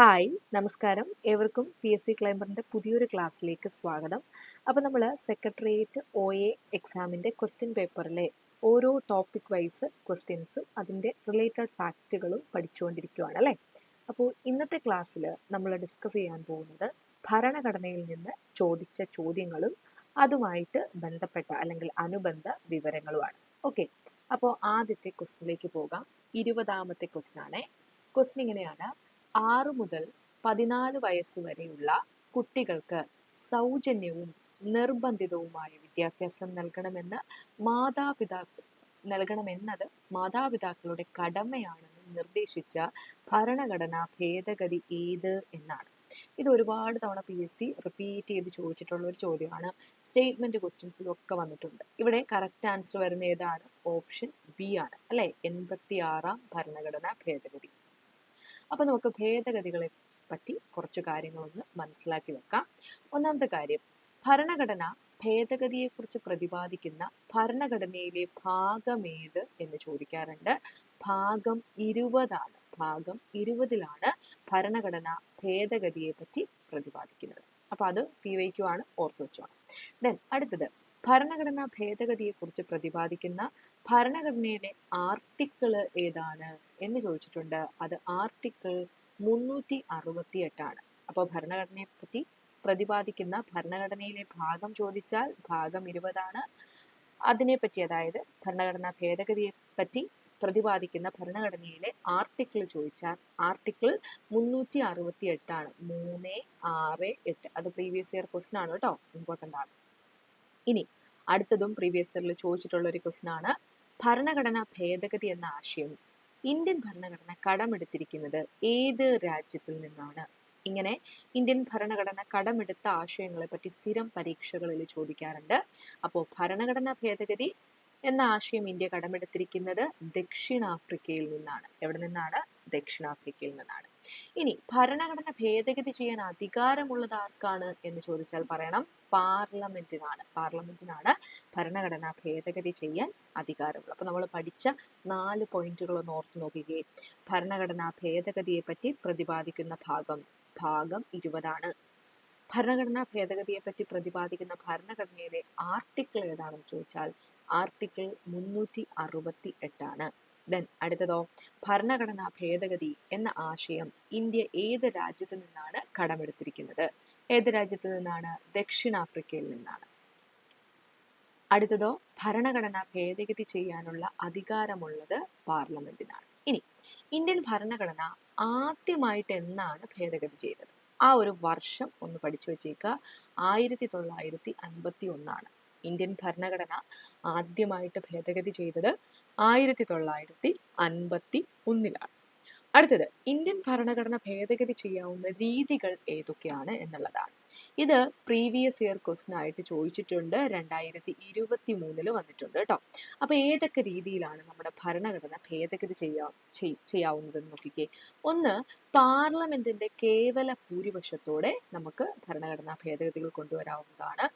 Hi നമസ്കാരം. ഏവർക്കും P S C ക്ലൈംബറിന്റെ പുതിയൊരു ക്ലാസ്സിലേക്ക് സ്വാഗതം. അപ്പോൾ നമ്മൾ സെക്രട്ടേറിയറ്റ് ഒ എ എക്സാമിന്റെ ക്വസ്റ്റ്യൻ പേപ്പറിലെ ഓരോ ടോപ്പിക് വൈസ് ക്വസ്റ്റ്യൻസും അതിന്റെ റിലേറ്റഡ് ഫാക്റ്റുകളും പഠിച്ചുകൊണ്ടിരിക്കുകയാണ് അല്ലേ? അപ്പോൾ ഇന്നത്തെ ക്ലാസ്സിൽ നമ്മൾ ഡിസ്കസ് ചെയ്യാൻ പോകുന്നത് ഭരണഘടനയിൽ നിന്ന് ചോദിച്ച ചോദ്യങ്ങളും അതുമായിട്ട് ബന്ധപ്പെട്ട അല്ലെങ്കിൽ അനുബന്ധ വിവരങ്ങളുമാണ്. ഓക്കെ അപ്പോൾ ആദ്യത്തെ ക്വസ്റ്റിനിലേക്ക് പോകാം. ഇരുപതാമത്തെ ക്വസ്റ്റ്യൻ ആണ്. ക്വസ്റ്റ്യൻ ഇങ്ങനെയാണ്. ആറ് മുതൽ പതിനാല് വയസ്സ് വരെയുള്ള കുട്ടികൾക്ക് സൗജന്യവും നിർബന്ധിതവുമായ വിദ്യാഭ്യാസം നൽകണമെന്ന് മാതാപിതാക്കൾ നൽകണമെന്നത് മാതാപിതാക്കളുടെ കടമയാണെന്ന് നിർദ്ദേശിച്ച ഭരണഘടനാ ഭേദഗതി ഏത് എന്നാണ്. ഇത് ഒരുപാട് തവണ പി എസ് സി റിപ്പീറ്റ് ചെയ്ത് ചോദിച്ചിട്ടുള്ള ഒരു ചോദ്യമാണ്. സ്റ്റേറ്റ്മെന്റ് ക്വസ്റ്റ്യൻസിലൊക്കെ വന്നിട്ടുണ്ട്. ഇവിടെ കറക്റ്റ് ആൻസർ വരുന്ന ഏതാണ്? ഓപ്ഷൻ ബി ആണ്. അല്ലെ? എൺപത്തി ആറാം ഭരണഘടനാ ഭേദഗതി. അപ്പോൾ നമുക്ക് ഭേദഗതികളെ പറ്റി കുറച്ച് കാര്യങ്ങളൊന്ന് മനസ്സിലാക്കി വെക്കാം. ഒന്നാമത്തെ കാര്യം ഭരണഘടന ഭേദഗതിയെക്കുറിച്ച് പ്രതിപാദിക്കുന്ന ഭരണഘടനയിലെ ഭാഗമേത് എന്ന് ചോദിക്കാറുണ്ട്. ഭാഗം ഇരുപതാണ്. ഭാഗം ഇരുപതിലാണ് ഭരണഘടന ഭേദഗതിയെ പറ്റി പ്രതിപാദിക്കുന്നത്. അപ്പോൾ അത് പി വൈക്കു ആണ് ഓർത്തു വെച്ചോണം. ദെൻ അടുത്തത് ഭരണഘടനാ ഭേദഗതിയെക്കുറിച്ച് പ്രതിപാദിക്കുന്ന ഭരണഘടനയിലെ ആർട്ടിക്കിൾ ഏതാണ് എന്ന് ചോദിച്ചിട്ടുണ്ട്. അത് ആർട്ടിക്കിൾ മുന്നൂറ്റി അറുപത്തി എട്ടാണ് അപ്പോൾ ഭരണഘടനയെ പറ്റി പ്രതിപാദിക്കുന്ന ഭരണഘടനയിലെ ഭാഗം ചോദിച്ചാൽ ഭാഗം ഇരുപതാണ്. അതിനെപ്പറ്റി അതായത് ഭരണഘടനാ ഭേദഗതിയെ പറ്റി പ്രതിപാദിക്കുന്ന ഭരണഘടനയിലെ ആർട്ടിക്കിൾ ചോദിച്ചാൽ ആർട്ടിക്കിൾ മുന്നൂറ്റി അറുപത്തി എട്ടാണ് മൂന്ന് ആറ് എട്ട്. അത് പ്രീവിയസ് ഇയർ ക്വസ്റ്റൻ ആണ് കേട്ടോ. ഇമ്പോർട്ടന്റ് ആണ്. ഇനി അടുത്തതും പ്രീവിയസ് ഇയറിൽ ചോദിച്ചിട്ടുള്ള ഒരു ക്വസ്റ്റൻ ആണ്. ഭരണഘടനാ ഭേദഗതി എന്ന ആശയം ഇന്ത്യൻ ഭരണഘടന കടമെടുത്തിരിക്കുന്നത് ഏത് രാജ്യത്തിൽ നിന്നാണ്? ഇങ്ങനെ ഇന്ത്യൻ ഭരണഘടന കടമെടുത്ത ആശയങ്ങളെ പറ്റി സ്ഥിരം പരീക്ഷകളിൽ ചോദിക്കാറുണ്ട്. അപ്പോൾ ഭരണഘടനാ ഭേദഗതി എന്ന ആശയം ഇന്ത്യ കടമെടുത്തിരിക്കുന്നത് ദക്ഷിണാഫ്രിക്കയിൽ നിന്നാണ്. എവിടെ നിന്നാണ്? ദക്ഷിണാഫ്രിക്കയിൽ നിന്നാണ്. ഇനി ഭരണഘടന ഭേദഗതി ചെയ്യാൻ അധികാരമുള്ളത് ആർക്കാണ് എന്ന് ചോദിച്ചാൽ പറയണം പാർലമെന്റിനാണ്. പാർലമെന്റിനാണ് ഭരണഘടന ഭേദഗതി ചെയ്യാൻ അധികാരമുള്ളത്. അപ്പോൾ നമ്മൾ പഠിച്ച നാല് പോയിന്റുകൾ ഒന്ന് ഓർത്ത് നോക്കുകയും ഭരണഘടനാ ഭേദഗതിയെ പറ്റി പ്രതിപാദിക്കുന്ന ഭാഗം ഭാഗം ഇരുപതാണ്. ഭരണഘടനാ ഭേദഗതിയെ പറ്റി പ്രതിപാദിക്കുന്ന ഭരണഘടനയിലെ ആർട്ടിക്കിൾ ഏതാണെന്ന് ചോദിച്ചാൽ ആർട്ടിക്കിൾ മുന്നൂറ്റി അറുപത്തി എട്ടാണ്. ദെൻ അടുത്തതോ ഭരണഘടനാ ഭേദഗതി എന്ന ആശയം ഇന്ത്യ ഏത് രാജ്യത്തു നിന്നാണ് കടമെടുത്തിരിക്കുന്നത്? ഏത് രാജ്യത്തു നിന്നാണ്? ദക്ഷിണാഫ്രിക്കയിൽ നിന്നാണ്. അടുത്തതോ ഭരണഘടന ഭേദഗതി ചെയ്യാനുള്ള അധികാരമുള്ളത് പാർലമെന്റിനാണ്. ഇനി ഇന്ത്യൻ ഭരണഘടന ആദ്യമായിട്ട് എന്നാണ് ഭേദഗതി ചെയ്തത്? ആ ഒരു വർഷം ഒന്ന് പഠിച്ചു വെച്ചേക്കുക ആയിരത്തി തൊള്ളായിരത്തി അൻപത്തി ഒന്നാണ്. ഇന്ത്യൻ ഭരണഘടന ആദ്യമായിട്ട് ഭേദഗതി ചെയ്തത് ആയിരത്തി തൊള്ളായിരത്തി അൻപത്തി ഒന്നിലാണ് അടുത്തത് ഇന്ത്യൻ ഭരണഘടന ഭേദഗതി ചെയ്യാവുന്ന രീതികൾ ഏതൊക്കെയാണ് എന്നുള്ളതാണ്. ഇത് പ്രീവിയസ് ഇയർ ക്വസ്റ്റൻ ആയിട്ട് ചോദിച്ചിട്ടുണ്ട്. രണ്ടായിരത്തി ഇരുപത്തി മൂന്നിൽ വന്നിട്ടുണ്ട് കേട്ടോ അപ്പൊ ഏതൊക്കെ രീതിയിലാണ് നമ്മുടെ ഭരണഘടന ഭേദഗതി ചെയ്യാ ചെയ്യാവുന്നതെന്ന് നോക്കിക്കേ. ഒന്ന് പാർലമെന്റിന്റെ കേവല ഭൂരിപക്ഷത്തോടെ നമുക്ക് ഭരണഘടനാ ഭേദഗതികൾ കൊണ്ടുവരാവുന്നതാണ്.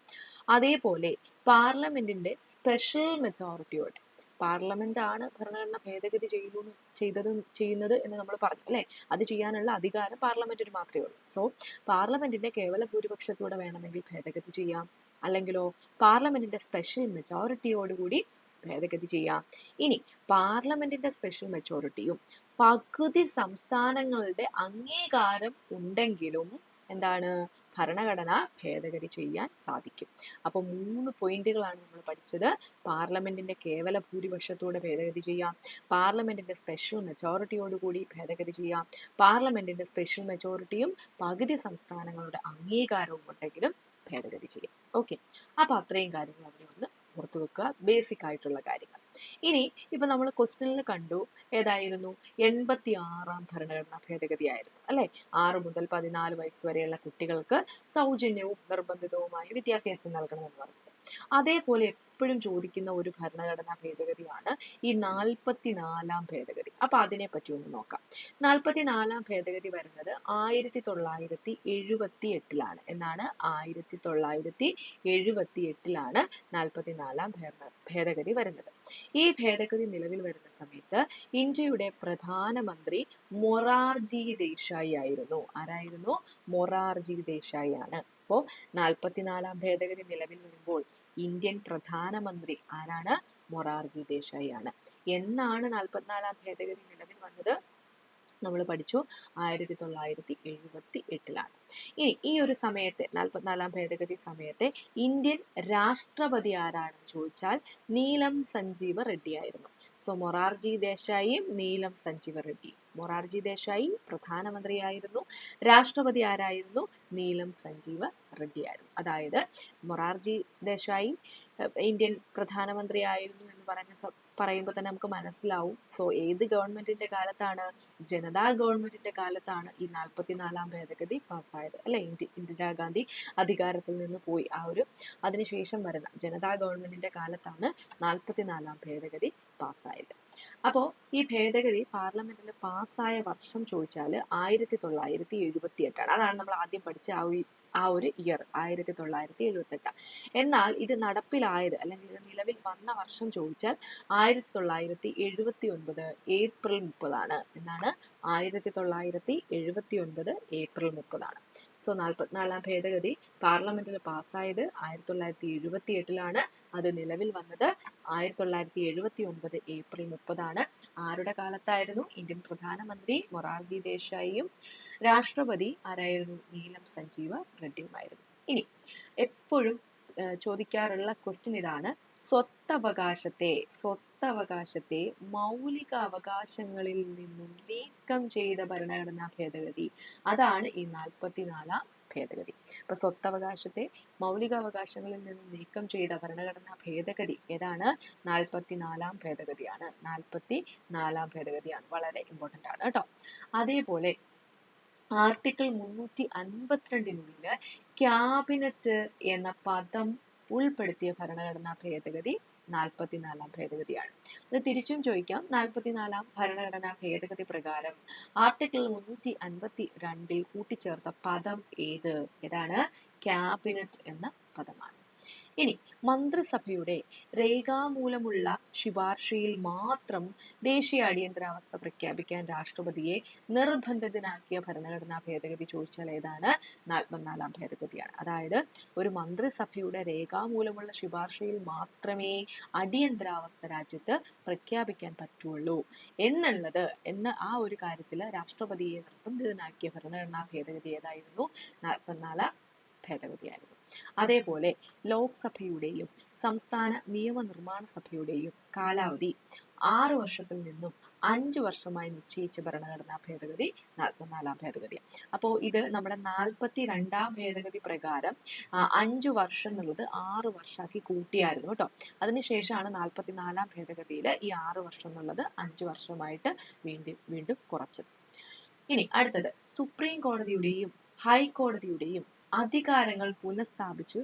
അതേപോലെ പാർലമെന്റിന്റെ സ്പെഷ്യൽ മെജോറിറ്റിയോടെ പാർലമെന്റ് ആണ് ഭരണഘടന ഭേദഗതി ചെയ്തു ചെയ്തത് ചെയ്യുന്നത് എന്ന് നമ്മൾ പറഞ്ഞു അല്ലേ? അത് ചെയ്യാനുള്ള അധികാരം പാർലമെന്റിന് മാത്രമേ ഉള്ളൂ. സോ പാർലമെന്റിന്റെ കേവല ഭൂരിപക്ഷത്തോടെ വേണമെങ്കിൽ ഭേദഗതി ചെയ്യാം. അല്ലെങ്കിലോ പാർലമെന്റിന്റെ സ്പെഷ്യൽ മെജോറിറ്റിയോടുകൂടി ഭേദഗതി ചെയ്യാം. ഇനി പാർലമെന്റിന്റെ സ്പെഷ്യൽ മെജോറിറ്റിയും പകുതി സംസ്ഥാനങ്ങളുടെ അംഗീകാരം ഉണ്ടെങ്കിലും എന്താണ്? ഭരണഘടന ഭേദഗതി ചെയ്യാൻ സാധിക്കും. അപ്പോൾ മൂന്ന് പോയിന്റുകളാണ് നമ്മൾ പഠിച്ചത്. പാർലമെന്റിന്റെ കേവല ഭൂരിപക്ഷത്തോടെ ഭേദഗതി ചെയ്യാം. പാർലമെന്റിന്റെ സ്പെഷ്യൽ മെജോറിറ്റിയോടുകൂടി ഭേദഗതി ചെയ്യാം. പാർലമെന്റിന്റെ സ്പെഷ്യൽ മെജോറിറ്റിയും പകുതി സംസ്ഥാനങ്ങളുടെ അംഗീകാരവും ഉണ്ടെങ്കിലും ഭേദഗതി ചെയ്യാം. ഓക്കെ അപ്പോൾ അത്രയും കാര്യങ്ങൾ അവിടെ ഒന്ന് ഓർത്തു വെക്കുക ബേസിക് ആയിട്ടുള്ള കാര്യങ്ങൾ. ഇനി ഇപ്പൊ നമ്മൾ ക്വസ്റ്റ്യനിൽ കണ്ടു ഏതായിരുന്നു? എൺപത്തി ആറാം ഭരണഘടനാ ഭേദഗതി ആയിരുന്നു അല്ലെ? ആറ് മുതൽ പതിനാല് വയസ്സ് വരെയുള്ള കുട്ടികൾക്ക് സൗജന്യവും നിർബന്ധിതവുമായ വിദ്യാഭ്യാസം നൽകണമെന്ന് പറഞ്ഞത് അതേപോലെ എപ്പോഴും ചോദിക്കുന്ന ഒരു ഭരണഘടനാ ഭേദഗതിയാണ് ഈ നാൽപ്പത്തിനാലാം ഭേദഗതി. അപ്പൊ അതിനെ പറ്റി ഒന്ന് നോക്കാം. നാൽപ്പത്തിനാലാം ഭേദഗതി വരുന്നത് ആയിരത്തി തൊള്ളായിരത്തി എഴുപത്തി എട്ടിലാണ് എന്നാണ് ആയിരത്തി തൊള്ളായിരത്തി എഴുപത്തി എട്ടിലാണ് നാൽപ്പത്തിനാലാം ഭേദ ഭേദഗതി വരുന്നത്. ഈ ഭേദഗതി നിലവിൽ വരുന്ന സമയത്ത് ഇന്ത്യയുടെ പ്രധാനമന്ത്രി മൊറാർജി ദേശായി ആയിരുന്നു. ആരായിരുന്നു? മൊറാർജി ദേശായി ആണ്. അപ്പോൾ നാൽപ്പത്തിനാലാം ഭേദഗതി നിലവിൽ വരുമ്പോൾ ഇന്ത്യൻ പ്രധാനമന്ത്രി ആരാണ്? മൊറാർജി ദേശായി ആണ്. എന്നാണ് നാൽപ്പത്തിനാലാം ഭേദഗതി നിലവിൽ വന്നത്? നമ്മൾ പഠിച്ചു. ആയിരത്തി തൊള്ളായിരത്തി എഴുപത്തി എട്ടിലാണ് ഇനി ഈ ഒരു സമയത്തെ നാൽപ്പത്തിനാലാം ഭേദഗതി സമയത്തെ ഇന്ത്യൻ രാഷ്ട്രപതി ആരാണെന്ന് ചോദിച്ചാൽ നീലം സഞ്ജീവ റെഡ്ഡി ആയിരുന്നു. സോ മൊറാർജി ദേശായിയും നീലം സഞ്ജീവ റെഡ്ഡി. മൊറാർജി ദേശായി പ്രധാനമന്ത്രിയായിരുന്നു. രാഷ്ട്രപതി ആരായിരുന്നു? നീലം സഞ്ജീവ റെഡ്ഡി ആയിരുന്നു അതായത് മൊറാർജി ദേശായി ഇന്ത്യൻ പ്രധാനമന്ത്രി ആയിരുന്നു എന്ന് സ- പറയുമ്പോൾ തന്നെ നമുക്ക് മനസ്സിലാവും. സോ ഏത് ഗവൺമെന്റിന്റെ കാലത്താണ് ജനതാ ഗവൺമെന്റിന്റെ കാലത്താണ് ഈ നാൽപ്പത്തിനാലാം ഭേദഗതി പാസ്സായത്. അല്ലെ? ഇന്ത്യ ഇന്ദിരാഗാന്ധി അധികാരത്തിൽ നിന്ന് പോയി ആ ഒരു അതിനുശേഷം വരുന്ന ജനതാ ഗവൺമെന്റിന്റെ കാലത്താണ് നാൽപ്പത്തിനാലാം ഭേദഗതി പാസ്സായത്. അപ്പോൾ ഈ ഭേദഗതി പാർലമെന്റിൽ പാസ്സായ വർഷം ചോദിച്ചാൽ ആയിരത്തി തൊള്ളായിരത്തി എഴുപത്തി എട്ടാണ് അതാണ് നമ്മൾ ആദ്യം പഠിച്ച ആ ഒരു ആ ഒരു ഇയർ ആയിരത്തി തൊള്ളായിരത്തി എഴുപത്തി എട്ട് എന്നാൽ ഇത് നടപ്പിലായത് അല്ലെങ്കിൽ ഇത് നിലവിൽ വന്ന വർഷം ചോദിച്ചാൽ ആയിരത്തി തൊള്ളായിരത്തി എഴുപത്തി ഒൻപത് ഏപ്രിൽ മുപ്പതാണ് എന്നാണ് ആയിരത്തി തൊള്ളായിരത്തി എഴുപത്തി ഒൻപത് ഏപ്രിൽ മുപ്പതാണ്. സോ നാൽപ്പത്തിനാലാം ഭേദഗതി പാർലമെന്റിൽ പാസ്സായത് ആയിരത്തി തൊള്ളായിരത്തി എഴുപത്തി എട്ടിലാണ് അത് നിലവിൽ വന്നത് ആയിരത്തി തൊള്ളായിരത്തി എഴുപത്തി ഒൻപത് ഏപ്രിൽ മുപ്പതാണ്. ആരുടെ കാലത്തായിരുന്നു? ഇന്ത്യൻ പ്രധാനമന്ത്രി മൊറാർജി ദേശായിയും രാഷ്ട്രപതി ആരായിരുന്നു? നീലം സഞ്ജീവ റെഡ്ഡിയുമായിരുന്നു. ഇനി എപ്പോഴും ചോദിക്കാറുള്ള ക്വസ്റ്റ്യൻ ഇതാണ്. സ്വത്തവകാശത്തെ സ്വത്തവകാശത്തെ മൗലിക അവകാശങ്ങളിൽ നിന്നും നീക്കം ചെയ്ത ഭരണഘടനാ ഭേദഗതി അതാണ് ഈ നാൽപ്പത്തിനാലാം ഭേദഗതി. അപ്പൊ സ്വത്തവകാശത്തെ മൗലികാവകാശങ്ങളിൽ നിന്നും നീക്കം ചെയ്ത ഭരണഘടനാ ഭേദഗതി ഏതാണ്? നാൽപ്പത്തിനാലാം ഭേദഗതിയാണ്. നാൽപ്പത്തി നാലാം ഭേദഗതിയാണ്. വളരെ ഇമ്പോർട്ടന്റ് ആണ് കേട്ടോ. അതേപോലെ ആർട്ടിക്കിൾ മുന്നൂറ്റി അൻപത്തിരണ്ടിനുള്ളിൽ ക്യാബിനറ്റ് എന്ന പദം ഉൾപ്പെടുത്തിയ ഭരണഘടനാ ഭേദഗതി നാൽപ്പത്തിനാലാം ഭേദഗതിയാണ്. അത് തിരിച്ചും ചോദിക്കാം. നാൽപ്പത്തിനാലാം ഭരണഘടനാ ഭേദഗതി പ്രകാരം ആർട്ടിക്കിൾ മുന്നൂറ്റി അൻപത്തി രണ്ടിൽ കൂട്ടിച്ചേർത്ത പദം ഏത്? ഏതാണ്? ക്യാബിനറ്റ് എന്ന പദമാണ്. ഇനി മന്ത്രിസഭയുടെ രേഖാമൂലമുള്ള ശുപാർശയിൽ മാത്രം ദേശീയ അടിയന്തരാവസ്ഥ പ്രഖ്യാപിക്കാൻ രാഷ്ട്രപതിയെ നിർബന്ധിതനാക്കിയ ഭരണഘടനാ ഭേദഗതി ചോദിച്ചാൽ ഏതാണ്? നാൽപ്പത്തിനാലാം ഭേദഗതിയാണ്. അതായത് ഒരു മന്ത്രിസഭയുടെ രേഖാമൂലമുള്ള ശുപാർശയിൽ മാത്രമേ അടിയന്തരാവസ്ഥ രാജ്യത്ത് പ്രഖ്യാപിക്കാൻ പറ്റുള്ളൂ എന്നുള്ളത് എന്ന ആ ഒരു കാര്യത്തിൽ രാഷ്ട്രപതിയെ നിർബന്ധിതനാക്കിയ ഭരണഘടനാ ഭേദഗതി ഏതായിരുന്നു? നാൽപ്പത്തിനാലാം ഭേദഗതിയായിരുന്നു. അതേപോലെ ലോക്സഭയുടെയും സംസ്ഥാന നിയമനിർമ്മാണ സഭയുടെയും കാലാവധി ആറ് വർഷത്തിൽ നിന്നും അഞ്ച് വർഷമായി നിശ്ചയിച്ച ഭരണഘടനാ ഭേദഗതി നാൽപ്പത്തിനാലാം ഭേദഗതി അപ്പോൾ ഇത് നമ്മുടെ നാൽപ്പത്തി രണ്ടാം ഭേദഗതി പ്രകാരം അഞ്ചു വർഷം എന്നുള്ളത് ആറ് വർഷമാക്കി കൂട്ടിയായിരുന്നു കേട്ടോ അതിനുശേഷമാണ് നാൽപ്പത്തിനാലാം ഭേദഗതിയിൽ ഈ ആറ് വർഷം എന്നുള്ളത് അഞ്ച് വർഷമായിട്ട് വീണ്ടും വീണ്ടും കുറച്ചത്. ഇനി അടുത്തത് സുപ്രീം കോടതിയുടെയും ഹൈക്കോടതിയുടെയും അധികാരങ്ങൾ പുനഃസ്ഥാപിച്ചു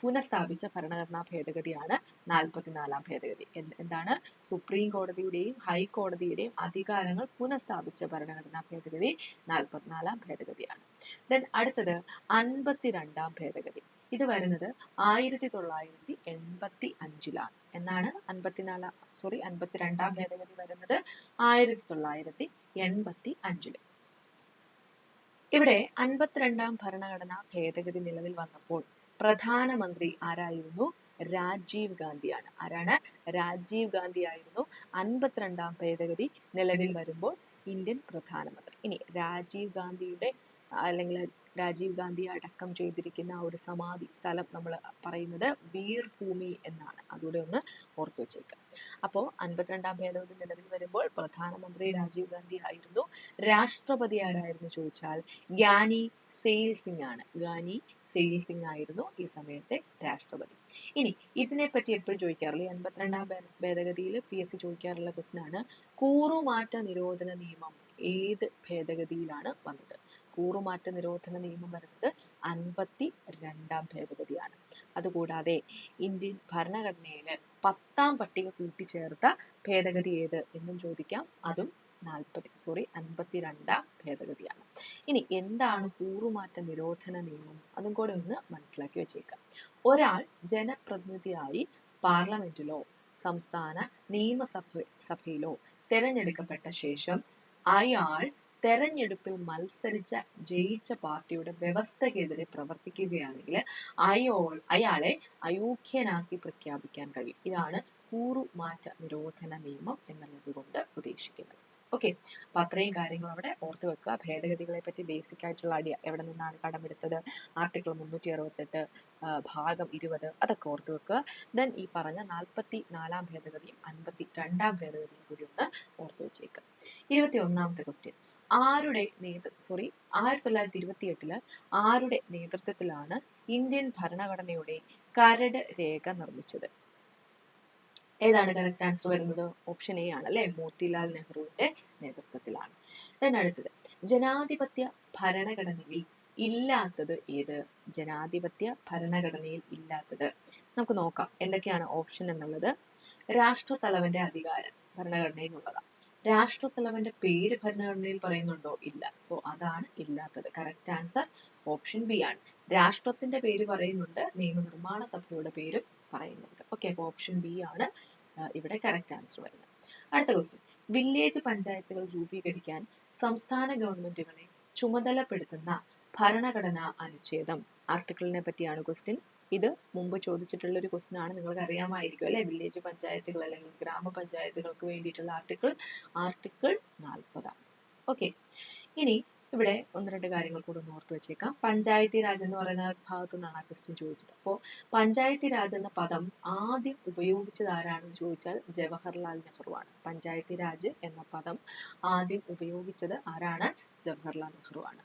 പുനഃസ്ഥാപിച്ച ഭരണഘടനാ ഭേദഗതിയാണ് നാൽപ്പത്തിനാലാം ഭേദഗതി. എന്ത്- എന്താണ്? സുപ്രീം കോടതിയുടെയും ഹൈക്കോടതിയുടെയും അധികാരങ്ങൾ പുനഃസ്ഥാപിച്ച ഭരണഘടനാ ഭേദഗതി നാൽപ്പത്തിനാലാം ഭേദഗതിയാണ്. ദെൻ അടുത്തത് അൻപത്തിരണ്ടാം ഭേദഗതി. ഇത് വരുന്നത് ആയിരത്തി തൊള്ളായിരത്തി എൺപത്തി അഞ്ചിലാണ് എന്നാണ് അൻപത്തിനാലാം സോറി അൻപത്തിരണ്ടാം ഭേദഗതി വരുന്നത് ആയിരത്തി തൊള്ളായിരത്തി എൺപത്തി അഞ്ചിൽ ഇവിടെ അൻപത്തിരണ്ടാം ഭരണഘടനാ ഭേദഗതി നിലവിൽ വന്നപ്പോൾ പ്രധാനമന്ത്രി ആരായിരുന്നു? രാജീവ് ഗാന്ധിയാണ്. ആരാണ്? രാജീവ് ഗാന്ധി ആയിരുന്നു. അൻപത്തിരണ്ടാം ഭേദഗതി നിലവിൽ വരുമ്പോൾ ഇന്ത്യൻ പ്രധാനമന്ത്രി. ഇനി രാജീവ് ഗാന്ധിയുടെ അല്ലെങ്കിൽ രാജീവ് ഗാന്ധി അടക്കം ചെയ്തിരിക്കുന്ന ആ ഒരു സമാധി സ്ഥലം നമ്മൾ പറയുന്നത് വീർഭൂമി എന്നാണ്. അതുകൂടെ ഒന്ന് ഓർത്തു വെച്ചേക്കാം. അപ്പോൾ അൻപത്തിരണ്ടാം ഭേദഗതി നിലവിൽ വരുമ്പോൾ പ്രധാനമന്ത്രി രാജീവ് ഗാന്ധി ആയിരുന്നു. രാഷ്ട്രപതി ആരായിരുന്നു ചോദിച്ചാൽ ഗ്യാനി സെയിൽ സിംഗ് ആണ്. ഗാനി സെയിൽ സിംഗ് ആയിരുന്നു ഈ സമയത്തെ രാഷ്ട്രപതി. ഇനി ഇതിനെപ്പറ്റി എപ്പോഴും ചോദിക്കാറില്ല? ഈ അൻപത്തിരണ്ടാം ഭേദഗതിയിൽ പി എസ് സി ചോദിക്കാറുള്ള ക്വസ്റ്റൻ ആണ്. കൂറുമാറ്റ നിരോധന നിയമം ഏത് ഭേദഗതിയിലാണ് വന്നത്? കൂറുമാറ്റ നിരോധന നിയമം വരുന്നത് അൻപത്തി രണ്ടാം ഭേദഗതിയാണ്. അതുകൂടാതെ ഇന്ത്യൻ ഭരണഘടനയിൽ പത്താം പട്ടിക കൂട്ടിച്ചേർത്ത ഭേദഗതി ഏത് എന്നും ചോദിക്കാം. അതും നാൽപ്പത്തി സോറി അൻപത്തി രണ്ടാം ഭേദഗതിയാണ്. ഇനി എന്താണ് കൂറുമാറ്റ നിരോധന നിയമം? അതും കൂടെ ഒന്ന് മനസ്സിലാക്കി വെച്ചേക്കാം. ഒരാൾ ജനപ്രതിനിധിയായി പാർലമെന്റിലോ സംസ്ഥാന നിയമസഭ സഭയിലോ തെരഞ്ഞെടുക്കപ്പെട്ട ശേഷം അയാൾ തെരഞ്ഞെടുപ്പിൽ മത്സരിച്ച ജയിച്ച പാർട്ടിയുടെ വ്യവസ്ഥക്കെതിരെ പ്രവർത്തിക്കുകയാണെങ്കിൽ അയോ അയാളെ അയോഗ്യനാക്കി പ്രഖ്യാപിക്കാൻ കഴിയും. ഇതാണ് കൂറുമാറ്റ നിരോധന നിയമം എന്നുള്ളത് കൊണ്ട് ഉദ്ദേശിക്കുന്നത്. ഓക്കെ അപ്പൊ അത്രയും കാര്യങ്ങൾ അവിടെ ഓർത്തു വെക്കുക. ഭേദഗതികളെ പറ്റി ബേസിക് ആയിട്ടുള്ള ഐഡിയ എവിടെ നിന്നാണ് കടമെടുത്തത്? ആർട്ടിക്കിൾ മുന്നൂറ്റി അറുപത്തെട്ട് ഭാഗം ഇരുപത് അതൊക്കെ ഓർത്തു വെക്കുക. ദെൻ ഈ പറഞ്ഞ നാൽപ്പത്തി നാലാം ഭേദഗതിയും അൻപത്തി രണ്ടാം ഭേദഗതിയും കൂടി ഒന്ന് ഓർത്തു വെച്ചേക്കുക. ഇരുപത്തി ഒന്നാമത്തെ ക്വസ്റ്റ്യൻ ആരുടെ നേതൃ സോറി ആയിരത്തി തൊള്ളായിരത്തി ഇരുപത്തി എട്ടിൽ ആരുടെ നേതൃത്വത്തിലാണ് ഇന്ത്യൻ ഭരണഘടനയുടെ കരട് രേഖ നിർമ്മിച്ചത്? ഏതാണ് കറക്റ്റ് ആൻസർ വരുന്നത്? ഓപ്ഷൻ എ ആണ് അല്ലെ മോത്തിലാൽ നെഹ്റുവിന്റെ നേതൃത്വത്തിലാണ്. ദെൻ അടുത്തത് ജനാധിപത്യ ഭരണഘടനയിൽ ഇല്ലാത്തത് ഏത്? ജനാധിപത്യ ഭരണഘടനയിൽ ഇല്ലാത്തത്. നമുക്ക് നോക്കാം എന്തൊക്കെയാണ് ഓപ്ഷൻ എന്നുള്ളത്? രാഷ്ട്രത്തലവന്റെ അധികാരം ഭരണഘടനയിലുള്ളതാണ് രാഷ്ട്രത്തലവന്റെ പേര് ഭരണഘടനയിൽ പറയുന്നുണ്ടോ? ഇല്ല. സോ അതാണ് ഇല്ലാത്തത്. കറക്റ്റ് ആൻസർ ഓപ്ഷൻ ബി ആണ്. രാഷ്ട്രത്തിന്റെ പേര് പറയുന്നുണ്ട്. നിയമനിർമ്മാണ സഭയുടെ പേരും പറയുന്നുണ്ട്. ഓക്കെ അപ്പോൾ ഓപ്ഷൻ ബി ആണ് ഇവിടെ കറക്റ്റ് ആൻസർ വരുന്നത്. അടുത്ത ക്വസ്റ്റ്യൻ വില്ലേജ് പഞ്ചായത്തുകൾ രൂപീകരിക്കാൻ സംസ്ഥാന ഗവൺമെന്റുകളെ ചുമതലപ്പെടുത്തുന്ന ഭരണഘടനാ അനുച്ഛേദം. ആർട്ടിക്കിളിനെ പറ്റിയാണ് ക്വസ്റ്റ്യൻ ഇത് മുമ്പ് ചോദിച്ചിട്ടുള്ള ഒരു ക്വസ്റ്റ്യൻ ആണ് നിങ്ങൾക്ക് അറിയാമായിരിക്കും അല്ലെ? വില്ലേജ് പഞ്ചായത്തുകൾ അല്ലെങ്കിൽ ഗ്രാമപഞ്ചായത്തുകൾക്ക് വേണ്ടിയിട്ടുള്ള ആർട്ടിക്കിൾ ആർട്ടിക്കിൾ നാൽപ്പതാണ് ഓക്കെ. ഇനി ഇവിടെ ഒന്ന് രണ്ട് കാര്യങ്ങൾ കൂടെ ഒന്ന് ഓർത്ത് വെച്ചേക്കാം. പഞ്ചായത്തി രാജ് എന്ന് പറയുന്ന ഭാഗത്തു നിന്നാണ് ആ ക്വസ്റ്റ്യൻ ചോദിച്ചത്. അപ്പോൾ പഞ്ചായത്തി രാജ് എന്ന പദം ആദ്യം ഉപയോഗിച്ചത് ആരാണെന്ന് ചോദിച്ചാൽ ജവഹർലാൽ നെഹ്റു ആണ് പഞ്ചായത്തി രാജ് എന്ന പദം ആദ്യം ഉപയോഗിച്ചത് ആരാണ്? ജവഹർലാൽ നെഹ്റു ആണ്.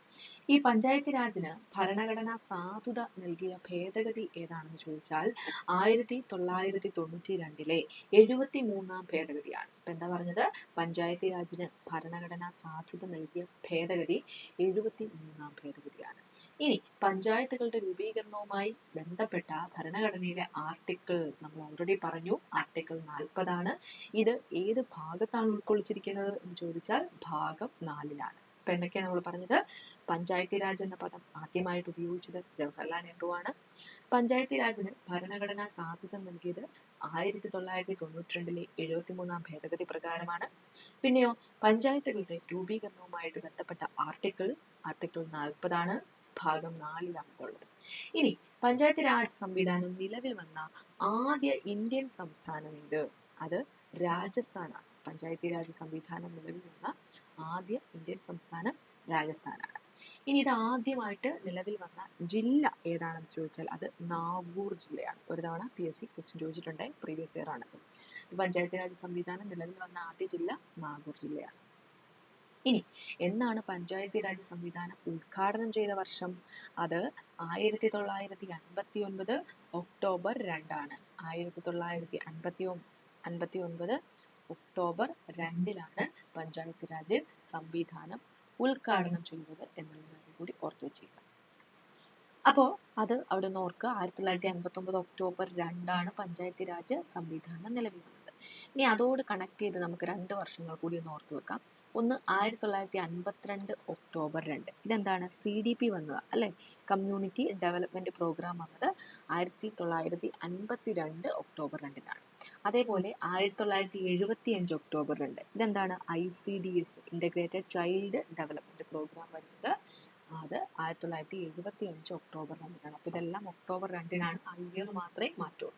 ഈ പഞ്ചായത്ത് രാജിന് ഭരണഘടനാ സാധുത നൽകിയ ഭേദഗതി ഏതാണെന്ന് ചോദിച്ചാൽ ആയിരത്തി തൊള്ളായിരത്തി തൊണ്ണൂറ്റി രണ്ടിലെ എഴുപത്തി മൂന്നാം ഭേദഗതിയാണ്. ഇപ്പൊ എന്താ പറഞ്ഞത്? പഞ്ചായത്ത് രാജിന് ഭരണഘടനാ സാധുത നൽകിയ ഭേദഗതി എഴുപത്തി മൂന്നാം ഭേദഗതിയാണ്. ഇനി പഞ്ചായത്തുകളുടെ രൂപീകരണവുമായി ബന്ധപ്പെട്ട ഭരണഘടനയിലെ ആർട്ടിക്കിൾ നമ്മൾ ഓൾറെഡി പറഞ്ഞു. ആർട്ടിക്കിൾ നാൽപ്പതാണ്. ഇത് ഏത് ഭാഗത്താണ് ഉൾക്കൊള്ളിച്ചിരിക്കുന്നത് എന്ന് ചോദിച്ചാൽ ഭാഗം നാലിലാണ്. ഇപ്പൊ എന്തൊക്കെയാണ് നമ്മൾ പറഞ്ഞത്? പഞ്ചായത്തി രാജ് എന്ന പദം ആദ്യമായിട്ട് ഉപയോഗിച്ചത് ജവഹർലാൽ നെഹ്റു ആണ്. പഞ്ചായത്തി രാജിന് ഭരണഘടനാ സാധുത നൽകിയത് ആയിരത്തി തൊള്ളായിരത്തി തൊണ്ണൂറ്റി രണ്ടിലെ എഴുപത്തിമൂന്നാം ഭേദഗതി പ്രകാരമാണ്. പിന്നെയോ പഞ്ചായത്തുകളുടെ രൂപീകരണവുമായിട്ട് ബന്ധപ്പെട്ട ആർട്ടിക്കിൾ ആർട്ടിക്കിൾ നാൽപ്പതാണ് ഭാഗം നാലിലാണുള്ളത്. ഇനി പഞ്ചായത്ത് രാജ് സംവിധാനം നിലവിൽ വന്ന ആദ്യ ഇന്ത്യൻ സംസ്ഥാനം ഇത് അത് രാജസ്ഥാനാണ്. പഞ്ചായത്തി രാജ് സംവിധാനം നിലവിൽ വന്ന ആദ്യ ഇന്ത്യൻ സംസ്ഥാനം രാജസ്ഥാനാണ്. ഇനി ഇത് ആദ്യമായിട്ട് നിലവിൽ വന്ന ജില്ല ഏതാണെന്ന് ചോദിച്ചാൽ അത് നാഗൂർ ജില്ലയാണ്. ഒരു തവണ പി എസ് സി ക്വസ്റ്റ്യൻ ചോദിച്ചിട്ടുണ്ട് പ്രീവിയസ് ഇയർ ആണ്. പഞ്ചായത്ത് രാജ് സംവിധാനം നിലവിൽ വന്ന ആദ്യ ജില്ല നാഗൂർ ജില്ലയാണ്. ഇനി എന്നാണ് പഞ്ചായത്ത് രാജ് സംവിധാനം ഉദ്ഘാടനം ചെയ്ത വർഷം? അത് ആയിരത്തി തൊള്ളായിരത്തി അൻപത്തി ഒൻപത് ഒക്ടോബർ രണ്ടാണ്. ആയിരത്തി തൊള്ളായിരത്തി അൻപത്തി അൻപത്തി ഒൻപത് ഒക്ടോബർ രണ്ടിലാണ് പഞ്ചായത്ത് രാജ് സംവിധാനം ഉദ്ഘാടനം ചെയ്യുന്നത് എന്നുള്ളത് കൂടി ഓർത്തു വെച്ചേക്കുക അപ്പോൾ അത് അവിടെ നിന്ന് ഓർക്കുക ആയിരത്തി തൊള്ളായിരത്തി അൻപത്തി ഒമ്പത് ഒക്ടോബർ രണ്ടാണ് പഞ്ചായത്ത് രാജ് സംവിധാനം നിലവിൽ വന്നത്. ഇനി അതോട് കണക്ട് ചെയ്ത് നമുക്ക് രണ്ട് വർഷങ്ങൾ കൂടി ഒന്ന് ഓർത്തു വെക്കാം. ഒന്ന് ആയിരത്തി തൊള്ളായിരത്തി അൻപത്തിരണ്ട് ഒക്ടോബർ രണ്ട്. ഇതെന്താണ്? സി ഡി പി വന്നത് അല്ലേ? കമ്മ്യൂണിറ്റി ഡെവലപ്മെന്റ് പ്രോഗ്രാം വന്നത് ആയിരത്തി തൊള്ളായിരത്തി അൻപത്തി രണ്ട് ഒക്ടോബർ രണ്ടിനാണ്. അതേപോലെ ആയിരത്തി തൊള്ളായിരത്തി എഴുപത്തി അഞ്ച് ഒക്ടോബർ രണ്ട് ഇതെന്താണ്? I C D S integrated child development programme വരുന്നത്. അത് ആയിരത്തി തൊള്ളായിരത്തി എഴുപത്തി അഞ്ച് ഒക്ടോബർ രണ്ടിനാണ്. അപ്പോൾ ഇതെല്ലാം ഒക്ടോബർ രണ്ടിനാണ്. ആ മാത്രമേ മാറ്റുള്ളൂ.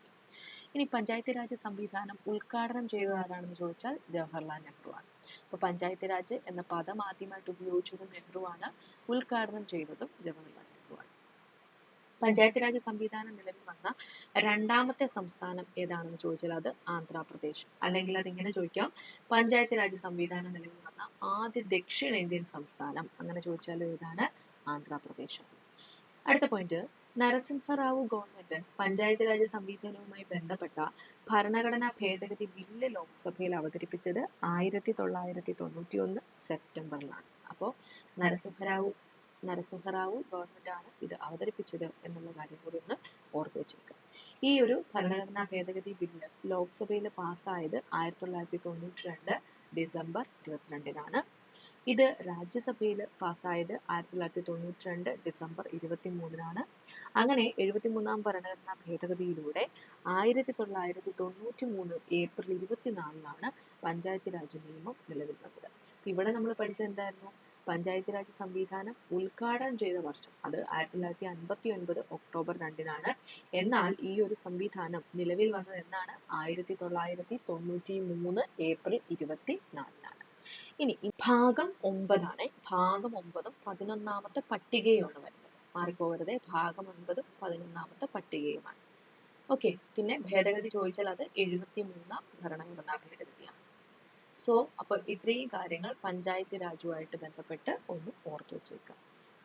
ഇനി പഞ്ചായത്ത് രാജ് സംവിധാനം ഉദ്ഘാടനം ചെയ്തത് ആരാണെന്ന് ചോദിച്ചാൽ ജവഹർലാൽ നെഹ്റു ആണ്. അപ്പോൾ പഞ്ചായത്ത് രാജ് എന്ന പദം ആദ്യമായിട്ട് ഉപയോഗിച്ചതും നെഹ്റു ആണ് ഉദ്ഘാടനം ചെയ്തതും ജവഹർലാൽ പഞ്ചായത്ത് രാജ് സംവിധാനം നിലവിൽ വന്ന രണ്ടാമത്തെ സംസ്ഥാനം ഏതാണെന്ന് ചോദിച്ചാൽ അത് ആന്ധ്രാപ്രദേശ്. അല്ലെങ്കിൽ അതിങ്ങനെ ചോദിക്കാം പഞ്ചായത്ത് രാജ് സംവിധാനം നിലവിൽ വന്ന ആദ്യ ദക്ഷിണേന്ത്യൻ സംസ്ഥാനം അങ്ങനെ ചോദിച്ചാൽ ഏതാണ്? ആന്ധ്രാപ്രദേശ്. അടുത്ത പോയിന്റ് നരസിംഹറാവു ഗവൺമെന്റ് പഞ്ചായത്ത് രാജ് സംവിധാനവുമായി ബന്ധപ്പെട്ട ഭരണഘടനാ ഭേദഗതി ബില്ല് ലോക്സഭയിൽ അവതരിപ്പിച്ചത് ആയിരത്തി തൊള്ളായിരത്തി തൊണ്ണൂറ്റി ഒന്ന് സെപ്റ്റംബറിലാണ്. അപ്പോൾ നരസിംഹറാവു നരസിംഹറാവു ഗവൺമെന്റാണ് ഇത് അവതരിപ്പിച്ചത് എന്നുള്ള കാര്യം കൂടി ഒന്ന് ഓർത്തു വെച്ചേക്കുക ഈ ഒരു ഭരണഘടനാ ഭേദഗതി ബില്ല് ലോക്സഭയിൽ പാസ്സായത് ആയിരത്തി തൊള്ളായിരത്തി തൊണ്ണൂറ്റി രണ്ട് ഡിസംബർ ഇരുപത്തിരണ്ടിനാണ്. ഇത് രാജ്യസഭയിൽ പാസ്സായത് ആയിരത്തി തൊള്ളായിരത്തി തൊണ്ണൂറ്റി രണ്ട് ഡിസംബർ ഇരുപത്തി മൂന്നിനാണ് അങ്ങനെ എഴുപത്തിമൂന്നാം ഭരണഘടനാ ഭേദഗതിയിലൂടെ ആയിരത്തി തൊള്ളായിരത്തി തൊണ്ണൂറ്റി മൂന്ന് ഏപ്രിൽ ഇരുപത്തിനാലിനാണ് പഞ്ചായത്ത് രാജ് നിയമം നിലവിൽ വന്നത് ഇവിടെ നമ്മൾ പഠിച്ചത് എന്തായിരുന്നു? പഞ്ചായത്ത് രാജ് സംവിധാനം ഉദ്ഘാടനം ചെയ്ത വർഷം. അത് ആയിരത്തി തൊള്ളായിരത്തി അൻപത്തി ഒൻപത് ഒക്ടോബർ രണ്ടിനാണ്. എന്നാൽ ഈ ഒരു സംവിധാനം നിലവിൽ വന്നത് എന്നാണ്? ആയിരത്തി തൊള്ളായിരത്തി തൊണ്ണൂറ്റി മൂന്ന് ഏപ്രിൽ ഇരുപത്തി നാലിനാണ് ഇനി ഭാഗം ഒമ്പതാണ്. ഭാഗം ഒമ്പതും പതിനൊന്നാമത്തെ പട്ടികയുമാണ് വരുന്നത്. മാറിപ്പോകരുത് ഭാഗം ഒൻപതും പതിനൊന്നാമത്തെ പട്ടികയുമാണ്. ഓക്കെ. പിന്നെ ഭേദഗതി ചോദിച്ചാൽ അത് എഴുപത്തി മൂന്നാം ഭരണഘടനാ ഭേദഗതിയാണ് സോ അപ്പോൾ ഇത്രയും കാര്യങ്ങൾ പഞ്ചായത്ത് രാജുവായിട്ട് ബന്ധപ്പെട്ട് ഒന്ന് ഓർത്തു വച്ചേക്കാം.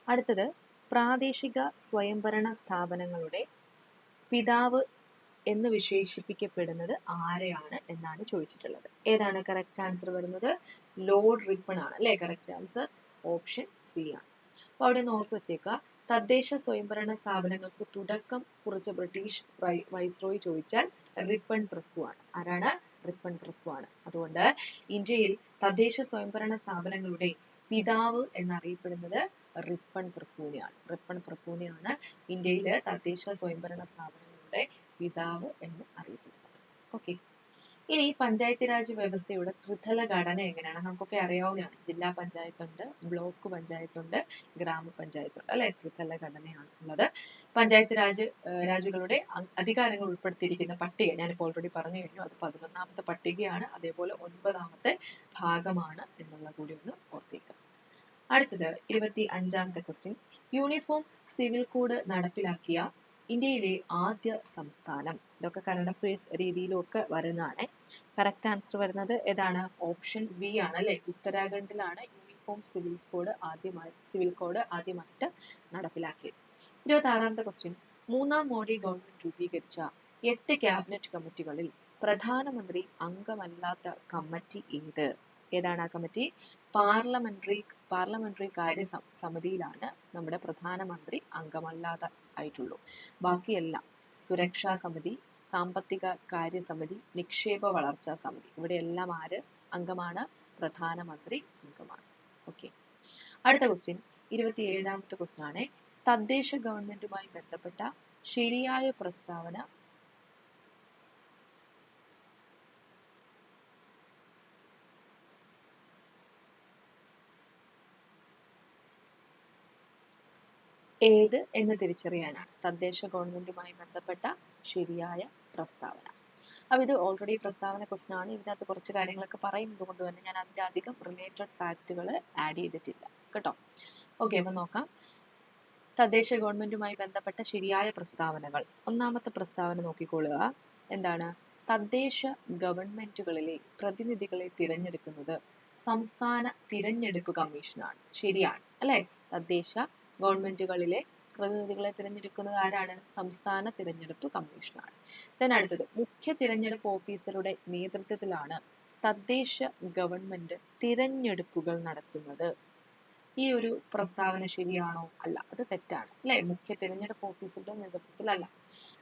അടുത്തത് പ്രാദേശിക സ്വയംഭരണ സ്ഥാപനങ്ങളുടെ പിതാവ് എന്ന് വിശേഷിപ്പിക്കപ്പെടുന്നത് ആരെയാണ് എന്നാണ് ചോദിച്ചിട്ടുള്ളത്. ഏതാണ് കറക്റ്റ് ആൻസർ വരുന്നത്? ലോർഡ് റിപ്പൺ ആണ് അല്ലേ? കറക്റ്റ് ആൻസർ ഓപ്ഷൻ സി ആണ്. അപ്പോൾ അവിടെ ഒന്ന് ഓർത്ത് വെച്ചേക്കുക തദ്ദേശ സ്വയംഭരണ സ്ഥാപനങ്ങൾക്ക് തുടക്കം കുറിച്ച ബ്രിട്ടീഷ് വൈസ്രോയി ചോദിച്ചാൽ റിപ്പൺ പ്രഭു ആണ്. ആരാണ്? റിപ്പൺ പ്രഭു ആണ്. അതുകൊണ്ട് ഇന്ത്യയിൽ തദ്ദേശ സ്വയംഭരണ സ്ഥാപനങ്ങളുടെ പിതാവ് എന്നറിയപ്പെടുന്നത് റിപ്പൺ പ്രഭുവിനെയാണ്. റിപ്പൺ പ്രഭുവിനെയാണ് ഇന്ത്യയിലെ തദ്ദേശ സ്വയംഭരണ സ്ഥാപനങ്ങളുടെ പിതാവ് എന്ന് അറിയപ്പെടുന്നത്. ഓക്കെ ഇനി പഞ്ചായത്ത് രാജ് വ്യവസ്ഥയുടെ ത്രിതല ഘടന എങ്ങനെയാണ്? നമുക്കൊക്കെ അറിയാവുന്നതാണ്. ജില്ലാ പഞ്ചായത്തുണ്ട് ബ്ലോക്ക് പഞ്ചായത്തുണ്ട് ഗ്രാമപഞ്ചായത്തുണ്ട് അല്ലെ? ത്രിതല ഘടനയാണ് ഉള്ളത്. പഞ്ചായത്ത് രാജ് രാജുകളുടെ അധികാരങ്ങൾ ഉൾപ്പെടുത്തിയിരിക്കുന്ന പട്ടിക ഞാനിപ്പോൾ ഓൾറെഡി പറഞ്ഞു കഴിഞ്ഞു. അത് പതിനൊന്നാമത്തെ പട്ടികയാണ്. അതേപോലെ ഒൻപതാമത്തെ ഭാഗമാണ് എന്നുള്ള കൂടി ഒന്ന് ഓർത്തേക്കുക അടുത്തത് ഇരുപത്തി അഞ്ചാമത്തെ ക്വസ്റ്റ്യൻ യൂണിഫോം സിവിൽ കോഡ് നടപ്പിലാക്കിയ ഇന്ത്യയിലെ ആദ്യ സംസ്ഥാനം. ഇതൊക്കെ കന്നഡ ഫ്രേസ് രീതിയിലൊക്കെ വരുന്നതാണ്. കറക്റ്റ് ആൻസർ വരുന്നത് ഏതാണ്? ഓപ്ഷൻ ബി ആണ് അല്ലെ? ഉത്തരാഖണ്ഡിലാണ് യൂണിഫോം സിവിൽ കോഡ് ആദ്യമായി സിവിൽ കോഡ് ആദ്യമായിട്ട് നടപ്പിലാക്കിയത്. ഇരുപത്തി ആറാമത്തെ ക്വസ്റ്റ്യൻ മൂന്നാം മോഡി ഗവൺമെന്റ് രൂപീകരിച്ച എട്ട് ക്യാബിനറ്റ് കമ്മിറ്റികളിൽ പ്രധാനമന്ത്രി അംഗമല്ലാത്ത കമ്മിറ്റി ഏത്? ഏതാണ് ആ കമ്മിറ്റി പാർലമെന്ററി പാർലമെന്ററി കാര്യ സമിതിയിലാണ് നമ്മുടെ പ്രധാനമന്ത്രി അംഗമല്ലാതെ ആയിട്ടുള്ളൂ ബാക്കിയെല്ലാം സുരക്ഷാ സമിതി സാമ്പത്തിക കാര്യസമിതി നിക്ഷേപ വളർച്ചാ സമിതി. ഇവിടെയെല്ലാം ആര്? അംഗമാണ് പ്രധാനമന്ത്രി അംഗമാണ്. ഓക്കെ അടുത്ത ക്വസ്റ്റ്യൻ ഇരുപത്തി ഏഴാമത്തെ ക്വസ്റ്റ്യൻ ആണ്. തദ്ദേശ ഗവൺമെന്റുമായി ബന്ധപ്പെട്ട ശരിയായ പ്രസ്താവന ഏത് എന്ന് തിരിച്ചറിയാനാണ്. തദ്ദേശ ഗവൺമെന്റുമായി ബന്ധപ്പെട്ട ശരിയായ പ്രസ്താവന. അപ്പോൾ ഇത് ഓൾറെഡി പ്രസ്താവന ക്വസ്റ്റൻ ആണ്. ഇതിനകത്ത് കുറച്ച് കാര്യങ്ങളൊക്കെ പറയുന്നത് കൊണ്ട് തന്നെ ഞാൻ അതിന്റെ അധികം റിലേറ്റഡ് ഫാക്റ്റുകൾ ആഡ് ചെയ്തിട്ടില്ല. കേട്ടോ? ഓക്കെ അപ്പോൾ നോക്കാം. തദ്ദേശ ഗവൺമെന്റുമായി ബന്ധപ്പെട്ട ശരിയായ പ്രസ്താവനകൾ. ഒന്നാമത്തെ പ്രസ്താവന നോക്കിക്കൊള്ളുക. എന്താണ്? തദ്ദേശ ഗവൺമെന്റുകളിലെ പ്രതിനിധികളെ തിരഞ്ഞെടുക്കുന്നത് സംസ്ഥാന തിരഞ്ഞെടുപ്പ് കമ്മീഷനാണ്. ശരിയാണ്. അല്ലേ? തദ്ദേശ ഗവൺമെന്റുകളിലെ പ്രതിനിധികളെ തിരഞ്ഞെടുക്കുന്നത് ആരാണ്? സംസ്ഥാന തിരഞ്ഞെടുപ്പ് കമ്മീഷനാണ്. ദെൻ അടുത്തത് മുഖ്യ തിരഞ്ഞെടുപ്പ് ഓഫീസറുടെ നേതൃത്വത്തിലാണ് തദ്ദേശ ഗവൺമെന്റ് തിരഞ്ഞെടുപ്പുകൾ നടത്തുന്നത്. ഈ ഒരു പ്രസ്താവന ശരിയാണോ? അല്ല അത് തെറ്റാണ് അല്ലെ? മുഖ്യ തിരഞ്ഞെടുപ്പ് ഓഫീസറുടെ നേതൃത്വത്തിലല്ല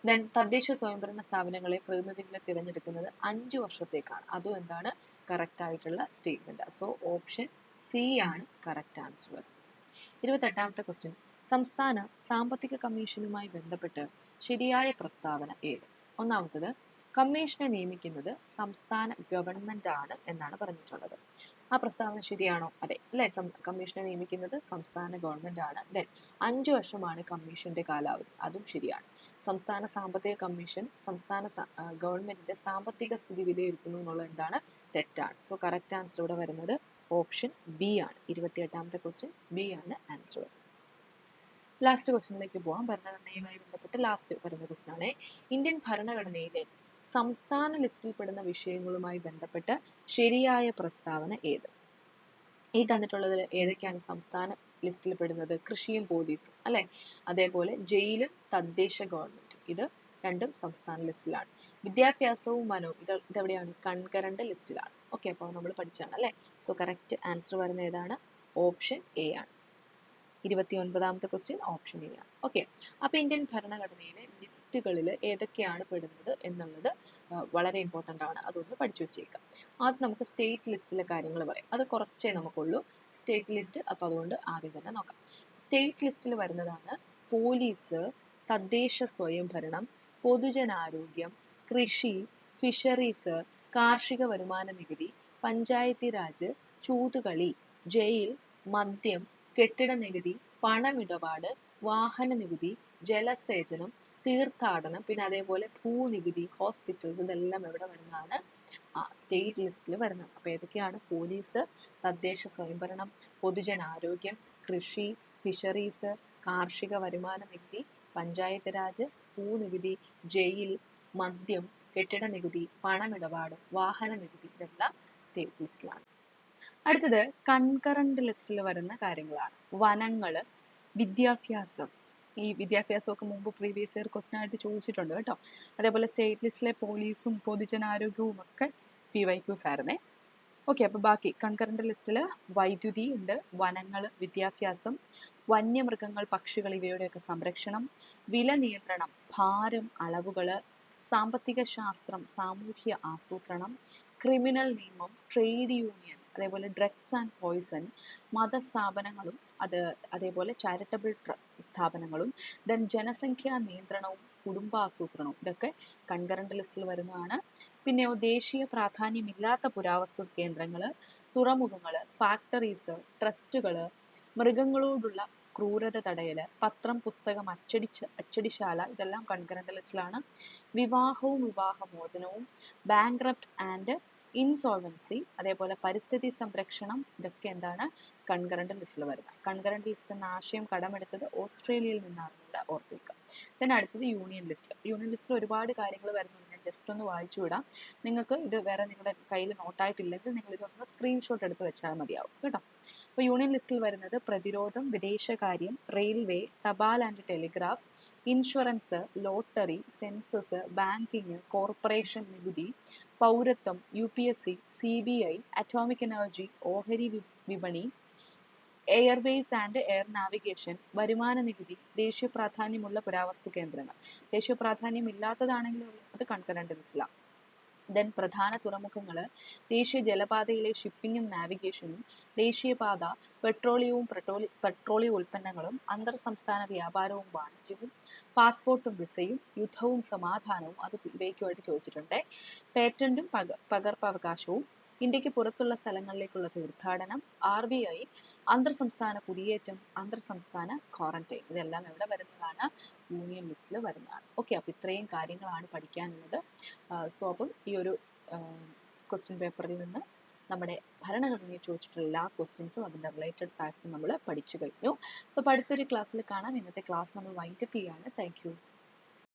ദെൻ തദ്ദേശ സ്വയംഭരണ സ്ഥാപനങ്ങളെ പ്രതിനിധികളെ തിരഞ്ഞെടുക്കുന്നത് അഞ്ച് വർഷത്തേക്കാണ്. അതും എന്താണ്? കറക്റ്റ് ആയിട്ടുള്ള സ്റ്റേറ്റ്മെന്റ്. സോ ഓപ്ഷൻ സി ആണ് കറക്റ്റ് ആൻസർ. ഇരുപത്തെട്ടാമത്തെ ക്വസ്റ്റ്യൻ സംസ്ഥാന സാമ്പത്തിക കമ്മീഷനുമായി ബന്ധപ്പെട്ട് ശരിയായ പ്രസ്താവന ഏത്? ഒന്നാമത്തത് കമ്മീഷനെ നിയമിക്കുന്നത് സംസ്ഥാന ഗവൺമെന്റ് ആണ് എന്നാണ് പറഞ്ഞിട്ടുള്ളത്. ആ പ്രസ്താവന ശരിയാണോ? അതെ. അല്ലെ? കമ്മീഷനെ നിയമിക്കുന്നത് സംസ്ഥാന ഗവൺമെന്റ് ആണ്. ദെൻ അഞ്ചു വർഷമാണ് കമ്മീഷന്റെ കാലാവധി. അതും ശരിയാണ്. സംസ്ഥാന സാമ്പത്തിക കമ്മീഷൻ സംസ്ഥാന ഗവൺമെന്റിന്റെ സാമ്പത്തിക സ്ഥിതി വിലയിരുത്തുന്നു എന്നുള്ളത് എന്താണ്? തെറ്റാണ്. സോ കറക്റ്റ് ആൻസർ ഇവിടെ വരുന്നത് ഓപ്ഷൻ ബി ആണ്. ഇരുപത്തിയെട്ടാമത്തെ ക്വസ്റ്റ്യൻ ബി ആണ് ആൻസർ ലാസ്റ്റ് ക്വസ്റ്റ്യനിലേക്ക് പോവാം. ഭരണഘടനയുമായി ബന്ധപ്പെട്ട് ലാസ്റ്റ് വരുന്ന ക്വസ്റ്റ്യൻ ആണ്. ഇന്ത്യൻ ഭരണഘടനയിലെ സംസ്ഥാന ലിസ്റ്റിൽ പെടുന്ന വിഷയങ്ങളുമായി ബന്ധപ്പെട്ട് ശരിയായ പ്രസ്താവന ഏത്? ഈ തന്നിട്ടുള്ളതിൽ ഏതൊക്കെയാണ് സംസ്ഥാന ലിസ്റ്റിൽ പെടുന്നത്? കൃഷിയും പോലീസും അല്ലെ? അതേപോലെ ജയിലും തദ്ദേശ ഗവൺമെന്റും ഇത് രണ്ടും സംസ്ഥാന ലിസ്റ്റിലാണ്. വിദ്യാഭ്യാസവും മനവും ഇത് ഇതെവിടെയാണ്? കൺകരണ്ട് ലിസ്റ്റിലാണ്. ഓക്കെ അപ്പോൾ നമ്മൾ പഠിച്ചതാണ് അല്ലേ? സോ കറക്റ്റ് ആൻസർ വരുന്ന ഏതാണ്? ഓപ്ഷൻ എ ആണ്. ഇരുപത്തി ഒൻപതാമത്തെ ക്വസ്റ്റ്യൻ ഓപ്ഷൻ എ ആണ്. ഓക്കെ അപ്പോൾ ഇന്ത്യൻ ഭരണഘടനയിലെ ലിസ്റ്റുകളിൽ ഏതൊക്കെയാണ് പെടുന്നത് എന്നുള്ളത് വളരെ ഇമ്പോർട്ടന്റ് ആണ്. അതൊന്ന് പഠിച്ചു വെച്ചേക്കാം. ആദ്യം നമുക്ക് സ്റ്റേറ്റ് ലിസ്റ്റിലെ കാര്യങ്ങൾ പറയാം. അത് കുറച്ചേ നമുക്കുള്ളൂ. സ്റ്റേറ്റ് ലിസ്റ്റ് അപ്പോൾ അതുകൊണ്ട് ആദ്യം തന്നെ നോക്കാം. സ്റ്റേറ്റ് ലിസ്റ്റിൽ വരുന്നതാണ് പോലീസ് തദ്ദേശ സ്വയംഭരണം പൊതുജനാരോഗ്യം കൃഷി ഫിഷറീസ് കാർഷിക വരുമാന നികുതി പഞ്ചായത്തി രാജ് ചൂതുകളി ജയിൽ മദ്യം കെട്ടിട നികുതി പണമിടപാട് വാഹന നികുതി ജലസേചനം തീർത്ഥാടനം പിന്നെ അതേപോലെ ഭൂനികുതി ഹോസ്പിറ്റൽസ് ഇതെല്ലാം എവിടെ വരുന്നതാണ്. സ്റ്റേറ്റ് ലിസ്റ്റിൽ വരുന്നത്. അപ്പോൾ ഏതൊക്കെയാണ്? പോലീസ് തദ്ദേശ സ്വയംഭരണം പൊതുജനാരോഗ്യം കൃഷി ഫിഷറീസ് കാർഷിക വരുമാന നികുതി പഞ്ചായത്ത് രാജ് ഭൂനികുതി ജയിൽ മദ്യം കെട്ടിട നികുതി പണമിടപാട് വാഹന നികുതി ഇതെല്ലാം സ്റ്റേറ്റ് ലിസ്റ്റിലാണ് അടുത്തത് കൺകറന്റ് ലിസ്റ്റിൽ വരുന്ന കാര്യങ്ങളാണ്. വനങ്ങൾ വിദ്യാഭ്യാസം. ഈ വിദ്യാഭ്യാസമൊക്കെ മുമ്പ് പ്രീവിയസ് ഇയർ ക്വസ്റ്റൻ ആയിട്ട് ചോദിച്ചിട്ടുണ്ട് കേട്ടോ. അതേപോലെ സ്റ്റേറ്റ് ലിസ്റ്റിലെ പോലീസും പൊതുജനാരോഗ്യവും ഒക്കെ പി വൈ ക്യൂസ് ആയിരുന്നേ. ഓക്കെ അപ്പോൾ ബാക്കി കൺകറന്റ് ലിസ്റ്റിൽ വൈദ്യുതി ഉണ്ട് വനങ്ങൾ വിദ്യാഭ്യാസം വന്യമൃഗങ്ങൾ പക്ഷികൾ ഇവയുടെയൊക്കെ സംരക്ഷണം വില നിയന്ത്രണം ഭാരം അളവുകൾ സാമ്പത്തിക ശാസ്ത്രം സാമൂഹ്യ ആസൂത്രണം ക്രിമിനൽ നിയമം ട്രേഡ് യൂണിയൻ അതേപോലെ ഡ്രഗ്സ് ആൻഡ് പോയിസൺ മതസ്ഥാപനങ്ങളും അത് അതേപോലെ ചാരിറ്റബിൾ സ്ഥാപനങ്ങളും ദെൻ ജനസംഖ്യാ നിയന്ത്രണവും കുടുംബാസൂത്രണവും ഇതൊക്കെ കൺകറന്റ് ലിസ്റ്റിൽ വരുന്നതാണ്. പിന്നെയോ ദേശീയ പ്രാധാന്യമില്ലാത്ത പുരാവസ്തു കേന്ദ്രങ്ങൾ തുറമുഖങ്ങൾ ഫാക്ടറീസ് ട്രസ്റ്റുകൾ മൃഗങ്ങളോടുള്ള ക്രൂരത തടയൽ പത്രം പുസ്തകം അച്ചടിച്ച് അച്ചടിശാല ഇതെല്ലാം കൺകറന്റ് ലിസ്റ്റിലാണ്. വിവാഹവും വിവാഹമോചനവും ബാങ്ക്രപ്റ്റ് ആൻഡ് ഇൻസോൾവൻസി അതേപോലെ പരിസ്ഥിതി സംരക്ഷണം ഇതൊക്കെ എന്താണ്? കൺകറന്റ് ലിസ്റ്റിൽ വരുന്നത്. കൺകറന്റ് ലിസ്റ്റ് എന്ന ആശയം കടമെടുത്തത് ഓസ്ട്രേലിയയിൽ നിന്നാണ് ഇവിടെ ഓർത്തിരിക്കുക ദെൻ അടുത്തത് യൂണിയൻ ലിസ്റ്റ്. യൂണിയൻ ലിസ്റ്റിൽ ഒരുപാട് കാര്യങ്ങൾ വരുന്നുണ്ട്. ഞാൻ ജസ്റ്റ് ഒന്ന് വായിച്ചു വിടാം. നിങ്ങൾക്ക് ഇത് വേറെ നിങ്ങളുടെ കയ്യിൽ നോട്ടായിട്ടില്ലെങ്കിൽ നിങ്ങൾ ഇതൊന്ന് സ്ക്രീൻഷോട്ട് എടുത്ത് വെച്ചാൽ മതിയാവും. കേട്ടോ? അപ്പോൾ യൂണിയൻ ലിസ്റ്റിൽ വരുന്നത് പ്രതിരോധം വിദേശകാര്യം റെയിൽവേ തപാൽ and telegraph insurance lottery census banking corporation നികുതി പൗരത്വം U P S C C B I atomic energy ഓഹരി വിപണി എയർവേസ് ആൻഡ് എയർ നാവിഗേഷൻ വരുമാന നികുതി ദേശീയ പ്രാധാന്യമുള്ള പുരാവസ്തു കേന്ദ്രങ്ങൾ. ദേശീയ പ്രാധാന്യം ഇല്ലാത്തതാണെങ്കിൽ അത് കൺകറന്റ് ലിസ്റ്റിലാണ് ദെൻ പ്രധാന തുറമുഖങ്ങൾ ദേശീയ ജലപാതയിലെ ഷിപ്പിംഗും നാവിഗേഷനും ദേശീയപാത പെട്രോളിയവും പെട്രോളി പെട്രോളിയ ഉൽപ്പന്നങ്ങളും അന്തർ സംസ്ഥാന വ്യാപാരവും വാണിജ്യവും പാസ്പോർട്ടും വിസയും യുദ്ധവും സമാധാനവും അത് ഇവയ്ക്കുമായിട്ട് ചോദിച്ചിട്ടുണ്ട്. പേറ്റന്റും പക പകർപ്പവകാശവും ഇന്ത്യയ്ക്ക് പുറത്തുള്ള സ്ഥലങ്ങളിലേക്കുള്ള തീർത്ഥാടനം ആർ ബി ഐ അന്തർ സംസ്ഥാന കുടിയേറ്റം അന്തർ സംസ്ഥാന ക്വാറന്റൈൻ ഇതെല്ലാം എവിടെ വരുന്നതാണ്. യൂണിയൻ ലിസ്റ്റിൽ വരുന്നതാണ്. ഓക്കെ അപ്പോൾ ഇത്രയും കാര്യങ്ങളാണ് പഠിക്കാനുള്ളത്. സോ അപ്പം ഈ ഒരു ക്വസ്റ്റ്യൻ പേപ്പറിൽ നിന്ന് നമ്മുടെ ഭരണഘടനയെ ചോദിച്ചിട്ടുള്ള എല്ലാ ക്വസ്റ്റ്യൻസും അതിന്റെ റിലേറ്റഡ് ഫാക്ട്സും നമ്മൾ പഠിച്ചു കഴിഞ്ഞു. സോ അടുത്തൊരു ക്ലാസ്സിൽ കാണാം. ഇന്നത്തെ ക്ലാസ് നമ്മൾ വൈൻഡപ്പ് ചെയ്യാണ്. Thank you